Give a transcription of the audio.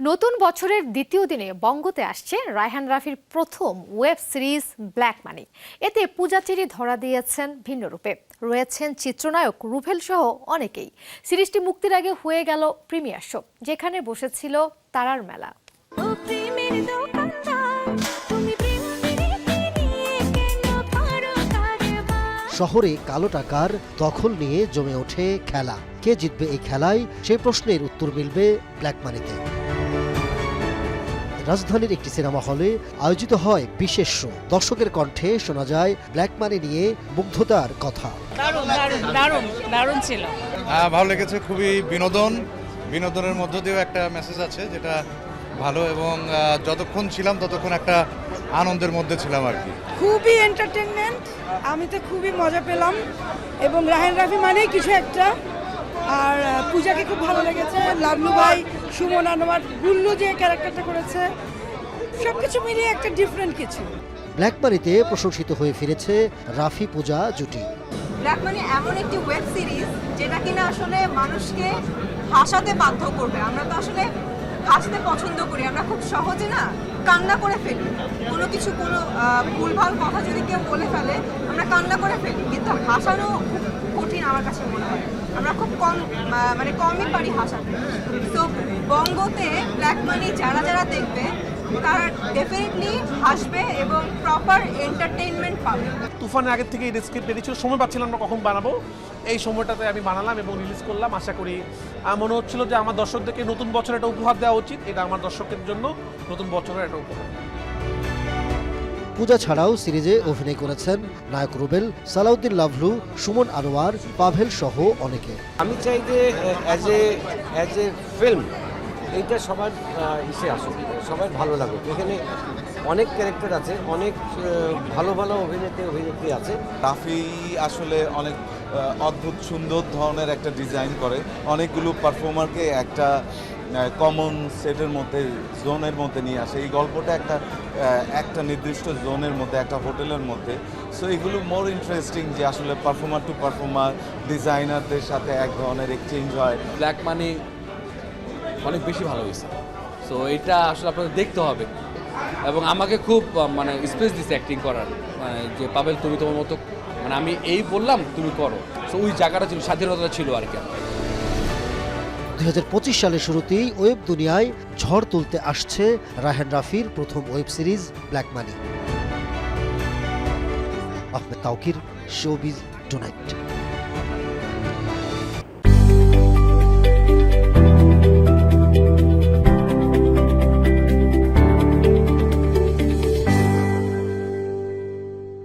নতুন বছরের দ্বিতীয় দিনে বঙ্গতে আসছে রায়হান রাফির প্রথম ওয়েব সিরিজ ব্ল্যাক মানি। এতে পূজাচেরি ধরা দিয়েছেন ভিন্ন রূপে। রয়েছেন চিত্রনায়ক রুভেল সহ অনেকেই। সিরিজটি মুক্তির আগে হয়ে গেল প্রিমিয়ার শো যেখানে বসেছিল তারার মেলা। শহরে কালো টাকার দখল নিয়ে জমে ওঠে খেলা। কে জিতবে এই খেলায় সেই প্রশ্নের উত্তর মিলবে ব্ল্যাক মানিতে। রাজধানীর একটি সিনেমা হলে আয়োজিত হয় বিশেষ শো। দর্শকের কণ্ঠে শোনা যায় ব্ল্যাক মানি নিয়ে মুগ্ধতার কথা। দারুণ দারুণ দারুণ দারুণ ছিল। হ্যাঁ ভালো লেগেছে খুবই বিনোদন। বিনোদনের মধ্য দিয়েও একটা মেসেজ আছে যেটা ভালো এবং যতক্ষণ ছিলাম ততক্ষণ একটা আনন্দের মধ্যে ছিলাম আর কি। খুবই এন্টারটেনমেন্ট আমি তো খুবই মজা পেলাম। এবং রাহেন রাফি মানেই কিছু একটা। আর পূজাকে খুব ভালো লেগেছে লাভলু ভাই সুমন আনোয়ার গুল্লু যে ক্যারেক্টারটা করেছে সব কিছু মিলিয়ে একটা ডিফারেন্ট কিছু। ব্ল্যাক মানিতে প্রশংসিত হয়ে ফিরেছে রাফি পূজা জুটি। ব্ল্যাক মানি এমন একটি ওয়েব সিরিজ যেটা কিনা আসলে মানুষকে হাসাতে বাধ্য করবে। আমরা তো আসলে হাসতে পছন্দ করি আমরা খুব সহজে না কান্না করে ফেলি। কোনো কিছু কোনো ভুলভাল কথা যদি কেউ বলে ফেলে আমরা কান্না করে ফেলি। কিন্তু হাসানো খুব কঠিন আমার কাছে মনে হয়। আমরা খুব কম মানে কমই পারি হাসাতে। তো বঙ্গতে ব্ল্যাক মানি যারা যারা দেখবে তারা ডেফিনেটলি হাসবে এবং প্রপার এন্টারটেইনমেন্ট পাবে। তুফানের আগের থেকে এই স্ক্রিপ্ট বেরিয়েছিল সময় পাচ্ছিলাম না কখন বানাবো। এই সময়টাতে আমি বানালাম এবং রিলিজ করলাম। আশা করি আহ, মনে হচ্ছিল যে আমার দর্শকদেরকে নতুন বছর একটা উপহার দেওয়া উচিত। এটা আমার দর্শকের জন্য নতুন বছরের একটা উপহার। পূজা ছাড়াও সিরিজে অভিনয় করেছেন নায়ক রুবেল সালাউদ্দিন লাভলু সুমন আনোয়ার পাভেল সহ অনেকে। আমি চাই যে as a as a film এইটা সবার ইসে আসুক সবার ভালো লাগুক। এখানে অনেক ক্যারেক্টার আছে অনেক ভালো ভালো অভিনেত্রী অভিনেত্রী আছে। রাফি আসলে অনেক অদ্ভুত সুন্দর ধরনের একটা ডিজাইন করে। অনেকগুলো পারফর্মারকে একটা কমন সেটের মধ্যে জোনের মধ্যে নিয়ে আসে। এই গল্পটা একটা একটা নির্দিষ্ট জোনের মধ্যে একটা হোটেলের মধ্যে। সো এগুলো মোর ইন্টারেস্টিং যে আসলে পারফর্মার টু পারফর্মার ডিজাইনারদের সাথে এক ধরনের এক্সচেঞ্জ হয়। ব্ল্যাক মানি অনেক বেশি ভালো হয়েছে। সো এটা আসলে আপনাদের দেখতে হবে। এবং আমাকে খুব মানে স্পেস দিছে অ্যাক্টিং করার। মানে যে পাবেল তুমি তোমার মতো মানে আমি এই বললাম, তুমি করো। সো ওই জায়গাটা ছিল, স্বাধীনতা ছিল আর কি। দুই হাজার পঁচিশ সালের শুরুতেই ওয়েব দুনিয়ায় ঝড় তুলতে আসছে রাহেন রাফির প্রথম web series black money. Ahmed Taukir, showbiz tonight